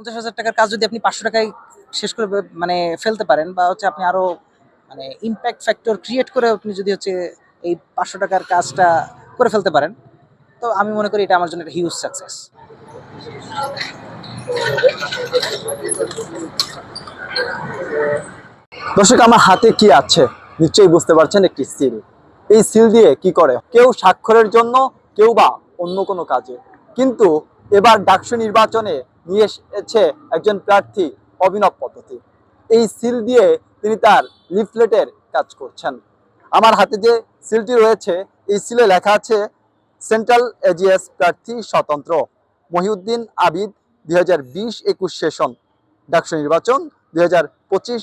পঞ্চাশ হাজার টাকার কাজ যদি আপনি পাঁচশো টাকায় শেষ করে মানে ফেলতে পারেন বা হচ্ছে আপনি আরও মানে ইম্প্যাক্ট ফ্যাক্টর ক্রিয়েট করে আপনি যদি হচ্ছে এই পাঁচশো টাকার কাজটা করে ফেলতে পারেন, তো আমি মনে করি এটা আমার জন্য একটা হিউজ সাকসেস দর্শক, আমার হাতে কি আছে? নিশ্চয়ই বুঝতে পারছেন একটি সিল। এই সিল দিয়ে কি করে? কেউ স্বাক্ষরের জন্য, কেউ বা অন্য কোনো কাজে। কিন্তু এবার ডাকসু নির্বাচনে নিয়ে এসেছে একজন প্রার্থী অভিনব পদ্ধতি। এই সিল দিয়ে তিনি তার লিফলেটের কাজ করছেন। আমার হাতে যে সিলটি রয়েছে, এই সিলে লেখা আছে, সেন্ট্রাল এজিএস প্রার্থী স্বতন্ত্র, মহিউদ্দিন আবিদ, দুই হাজার বিশ একুশ সেশন, ডাকসু নির্বাচন, দুই হাজার পঁচিশ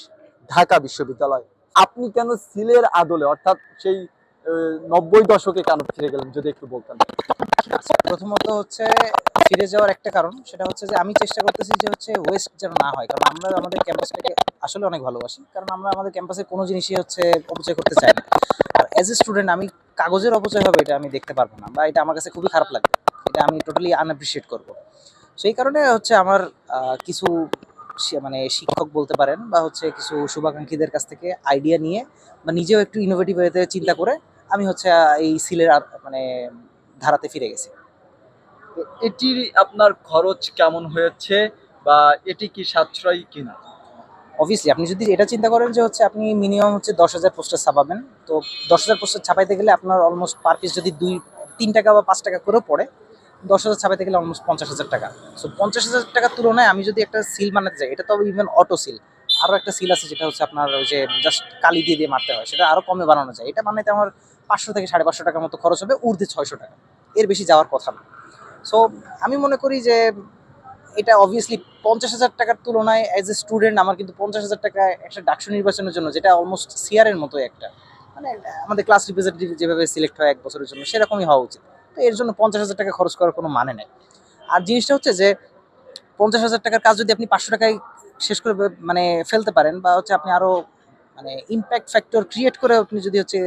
ঢাকা বিশ্ববিদ্যালয়। আপনি কেন সিলের আদলে, অর্থাৎ সেই নব্বই দশকে কেন ফিরে গেলেন, যদি একটু বলতেন? প্রথমত হচ্ছে ফিরে যাওয়ার একটা কারণ, সেটা হচ্ছে যে আমি চেষ্টা করতেছি যে হচ্ছে ওয়েস্ট যেন না হয়, কারণ আমরা আমাদের ক্যাম্পাসটাকে আসলে অনেক ভালোবাসি, কারণ আমরা আমাদের ক্যাম্পাসে কোনো জিনিসই হচ্ছে অপচয় করতে চাই না। আর অ্যাজ এ স্টুডেন্ট আমি কাগজের অপচয় হবে এটা আমি দেখতে পারব না, বা এটা আমার কাছে খুবই খারাপ লাগবে, এটা আমি টোটালি আনঅ্যাপ্রিসিয়েট করব। সেই কারণে হচ্ছে আমার কিছু মানে শিক্ষক বলতে পারেন, বা হচ্ছে কিছু শুভাকাঙ্ক্ষীদের কাছ থেকে আইডিয়া নিয়ে, বা নিজেও একটু ইনোভেটিভ চিন্তা করে, আমি হচ্ছে এই সিলের মানে ধারাতে ফিরে গেছে। তো এটির আপনার খরচ কেমন হয়েছে বা এটি কি সাশ্রয়ী কিনা? অবভিয়াসলি আপনি যদি এটা চিন্তা করেন যে হচ্ছে আপনি মিনিমাম হচ্ছে দশ হাজার পোস্টার ছাপাবেন তো দশ হাজার পোস্টার ছাপাইতে গেলে আপনার অলমোস্ট পার পিস যদি দুই তিন টাকা বা পাঁচ টাকা করেও পড়ে দশ হাজার ছাপাইতে গেলে অলমোস্ট পঞ্চাশ হাজার টাকা। সো পঞ্চাশ হাজার টাকার তুলনায় আমি যদি একটা সিল বানাতে যাই এটা তো ইভেন অটো সিল আরও একটা সিল আছে যেটা হচ্ছে আপনার ওই যে জাস্ট কালি দিয়ে দিয়ে মারতে হয় সেটা আরও কমে বানানো যায়। এটা বানাইতে আমার পাঁচশো থেকে সাড়ে পাঁচশো টাকার মতো খরচ হবে, ঊর্ধ্বে ছয়শো টাকা। এর বেশি যাওয়ার কথা না। সো আমি মনে করি যে এটা অবভিয়াসলি পঞ্চাশ হাজার টাকার তুলনায় অ্যাজ এ স্টুডেন্ট আমার কিন্তু পঞ্চাশ হাজার টাকা একটা ডাকসু নির্বাচনের জন্য, যেটা অলমোস্ট সিয়ারের মতো একটা। মানে আমাদের ক্লাস রিপ্রেজেন্টেটিভ যেভাবে সিলেক্ট হয় এক বছরের জন্য, সেরকমই হওয়া উচিত। তো এর জন্য পঞ্চাশ হাজার টাকা খরচ করার কোনো মানে নেই। আর জিনিসটা হচ্ছে যে, পঞ্চাশ হাজার টাকার কাজ যদি আপনি পাঁচশো টাকায় শেষ করে মানে ফেলতে পারেন বা হচ্ছে আপনি আরও মানে ইম্প্যাক্ট ফ্যাক্টর ক্রিয়েট করে আপনি যদি হচ্ছে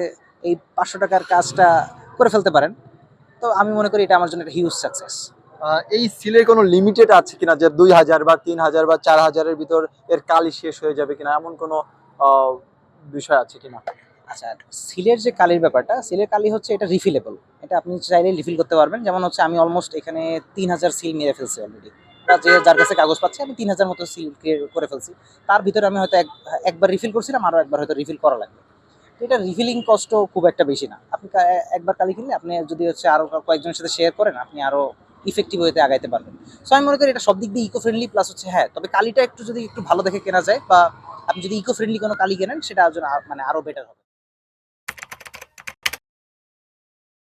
এই পাঁচশো টাকার কাজটা করে ফেলতে পারেন। তো আমি মনে করি এটা আমার জন্য একটা হিউজ সাকসেস এই সিলের কোনো লিমিটেড আছে কিনা যে দুই হাজার বা তিন হাজার বা চার হাজারের ভিতর এর কালি শেষ হয়ে যাবে কিনা? এমন কোনো বিষয় আছে কিনা? আচ্ছা সিলের যে কালির ব্যাপারটা সিলের কালি হচ্ছে এটা রিফিলেবল এটা আপনি চাইলে রিফিল করতে পারবেন। যেমন হচ্ছে আমি অলমোস্ট এখানে তিন হাজার সিল মেরে ফেলছি অলরেডি যে যার কাছে কাগজ পাচ্ছি আমি তিন হাজার মতো সিল করে ফেলছি। তার ভিতরে আমি হয়তো এক- একবার রিফিল করছিলাম আরও একবার হয়তো রিফিল করা লাগবে। এটা রিফিলিং কস্টও খুব একটা বেশি না। আপনি একবার কালি কিনলে আপনি যদি হচ্ছে আরও কয়েকজনের সাথে শেয়ার করেন, আপনি আরও ইফেক্টিভ ওয়েতে আগাইতে পারবেন। সো আমি মনে করি এটা সব দিক দিয়ে ইকো ফ্রেন্ডলি প্লাস হচ্ছে হ্যাঁ তবে কালিটা একটু যদি একটু ভালো দেখে কেনা যায় বা আপনি যদি ইকো ফ্রেন্ডলি কোনো কালি কেনেন, সেটা আর- মানে আরও বেটার হবে।